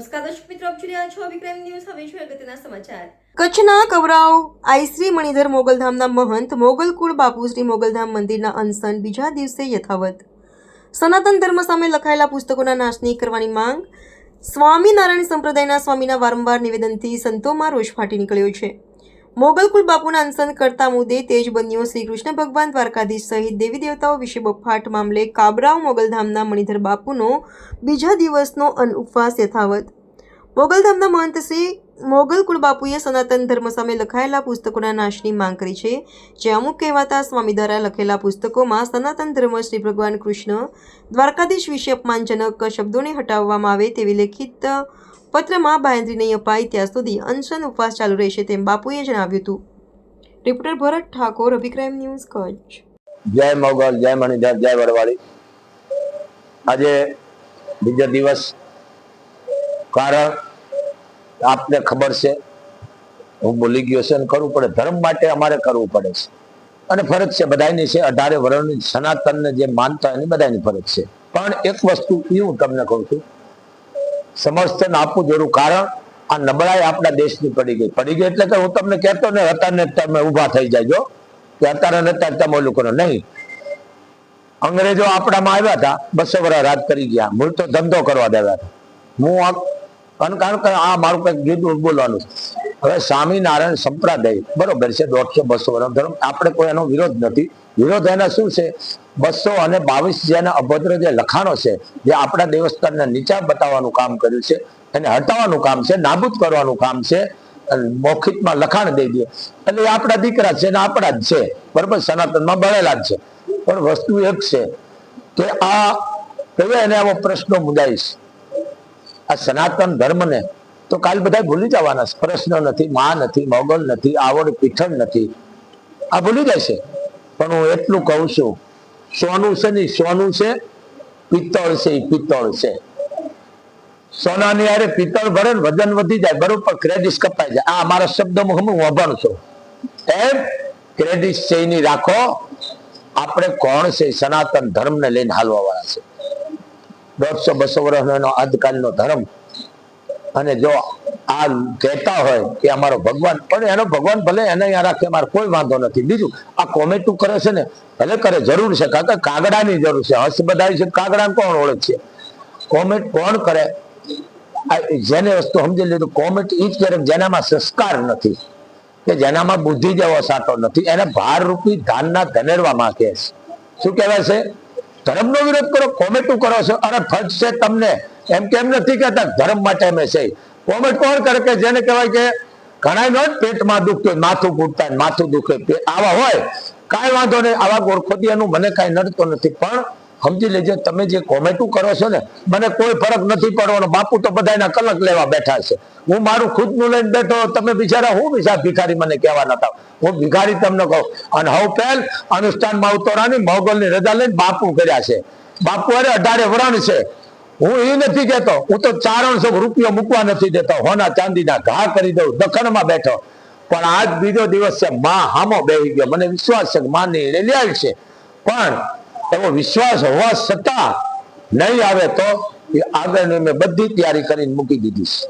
નમસ્કાર દર્શક મિત્રો, આપ જોઈ રહ્યા છો વિક્રમ ન્યૂઝ. હવે છે અગત્યના સમાચાર. કચ્છના કવરાવ આઈશ્રી મણિધર મોગલધામના મહંત મોગલકુળ બાપુ શ્રી મોગલધામ મંદિરના અનશન બીજા દિવસે યથાવત. સનાતન ધર્મ સામે લખાયેલા પુસ્તકોના નાશની કરવાની માંગ. સ્વામિનારાયણ સંપ્રદાયના સ્વામીના વારંવાર નિવેદનથી સંતોમાં રોષ ફાટી નીકળ્યો છે. મોગલકુળ બાપુના અનશન કરતા મુદ્દે તેજ બન્યો શ્રી કૃષ્ણ ભગવાન દ્વારકાધીશ સહિત દેવી દેવતાઓ વિશે બફાટ મામલે કાબરાવ મોગલધામના મણિધર બાપુનો બીજા દિવસનો અન ઉપવાસ યથાવત. મોગલધામના મહંત શ્રી મોગલકુળ બાપુએ સનાતન ધર્મ સામે લખાયેલા પુસ્તકોના નાશની માંગ કરી છે, જે અમુક કહેવાતા સ્વામી દ્વારા લખેલા પુસ્તકોમાં સનાતન ધર્મ શ્રી ભગવાન કૃષ્ણ દ્વારકાધીશ વિશે અપમાનજનક શબ્દોને હટાવવામાં આવે તેવી લેખિત પત્રમાં બાંયધરી નહીં અપાય ત્યાં સુધી અનશન ઉપવાસ ચાલુ રહેશે તેમ બાપુએ જણાવ્યું હતું. રિપોર્ટર ભરત ઠાકોર, અભિક્રાઇમ ન્યૂઝ કચ્છ. જય મોગલ, જય મણિધર, જય વડવાળી આજે બીજો દિવસ કારણ આપને ખબર છે, હું બોલી ગયો છે અને કરવું પડે. ધર્મ માટે અમારે કરવું પડે છે. અને ફરજ છે બધાની છે. અઢારે વર્ષની સનાતનને જે માનતા એની બધાની ફરજ છે. પણ એક વસ્તુ એ હું તમને કહું છું સમર્થન આપવું જરૂર. કારણ આ નબળાઈ આપણા દેશની પડી ગઈ. પડી ગઈ એટલે કે હું તમને કહેતો ને હતા ને તમે ઊભા થઈ જાયજો કે અત્યારે ને અત્યારે તમે ઓલું નહીં. અંગ્રેજો આપણામાં આવ્યા હતા, બસો વર્ષ રાજ કરી ગયા. મૂળ તો ધંધો કરવા દેવા હું કારણ કે આ મારું કંઈક ગીત બોલવાનું હવે સ્વામિનારાયણ સંપ્રદાય બરોબર છે, દોઢસો, બસો વર્ષ. ધર્મ આપણે કોઈ એનો વિરોધ નથી. વિરોધ એના શું છે? બસો અને બાવીસ જેના અભદ્ર જે લખાણો છે, જે આપણા દેવસ્થાનને નીચા બતાવવાનું કામ કર્યું છે, એને હટાવવાનું કામ છે, નાબૂદ કરવાનું કામ છે, અને મૌખિકમાં લખાણ દઈ દે. એટલે આપણા દીકરા છે ને આપણા જ છે. બરોબર? સનાતનમાં બળેલા જ છે. પણ વસ્તુ એક છે કે આ કયો એને આવો પ્રશ્નો મુદાઈશ આ સનાતન ધર્મને તો કાલ બધા ભૂલી જવાના પ્રશ્ન નથી, માં નથી, મોગલ નથી, આવડ પીઠળ નથી. આ ભૂલી જશે પણ હું એટલું કહું છું, સોનું છે ને સોનું છે, પિત્તળ છે એ પિત્તળ છે. સોનાની અરે પિત્તળ ભરે ને વજન વધી જાય, બરોબર ક્રેડિટ કપાઈ જાય. આ મારા શબ્દમાં હું અભણ છું. એમ ક્રેડિટ છે એની રાખો. આપણે કોણ છે સનાતન ધર્મને લઈને હાલવા વાળા છે. દોઢસો બસો વર્ષનો એનો આજકાલનો ધર્મ. અને જો આ કહેતા હોય કે અમારો ભગવાન, પણ એનો ભગવાન ભલે એને અહીંયા રાખે, મારે કોઈ વાંધો નથી. બીજું, આ કોમેન્ટું કરે છે ને, ભલે કરે, જરૂર છે, કારણ કે કાગડાની જરૂર છે. હસ બધાય છે, કાગડાને કોણ ઓળખ છે? કોમેન્ટ કોણ કરે? જેને વસ્તુ સમજી લીધું કોમેન્ટ ઈ જ કરે જેનામાં સંસ્કાર નથી, કે જેનામાં બુદ્ધિ જેવો સાટો નથી. એને ભાર રૂપી ધાનના ધનેરવા માંગે છે. શું કહેવાય છે? ધર્મનો વિરોધ કરો કોમેટું કરો છો, અરે ફર્જ છે તમને. એમ કેમ નથી કહેતા, ધર્મ માટે અમે છે. કોમેન્ટ કોણ કરે કે જેને કહેવાય કે ઘણા નો પેટમાં દુખતું માથું ફૂટતા માથું દુખે આવા હોય, કાંઈ વાંધો નહીં, આવા ગોરખોદિયાનું મને કાંઈ નડતો નથી. પણ સમજી લેજો, તમે જે કોમેન્ટું કરો છો ને, મને કોઈ ફરક નથી પડવાનો. બાપુ તો બધાના કલક લેવા બેઠા છે. હું મારું ખુદનું લઈને બેઠો તમે બિચારા હું બીજા ભિખારી મને કહેવા નતા હું ભિખારી તમને કહું. અને હવે પહેલ અનુષ્ઠાન માવતોરાની મોગલની રજા લઈને બાપુ કર્યા છે. બાપુ અરે અઢારે વરણ છે. હું એ નથી કેતો હું તો ચારણસો રૂપિયા મૂકવા નથી દેતો. હોના ચાંદીના ઘા કરી દઉં, દખણમાં બેઠો. પણ આજ બીજો દિવસ છે, માં હામો બેહી ગયો. મને વિશ્વાસ છે માં નિર્ણય લે છે પણ એવો વિશ્વાસ હોવા છતાં નહીં આવે તો એ આગળની મેં બધી તૈયારી કરીને મૂકી દીધી છે.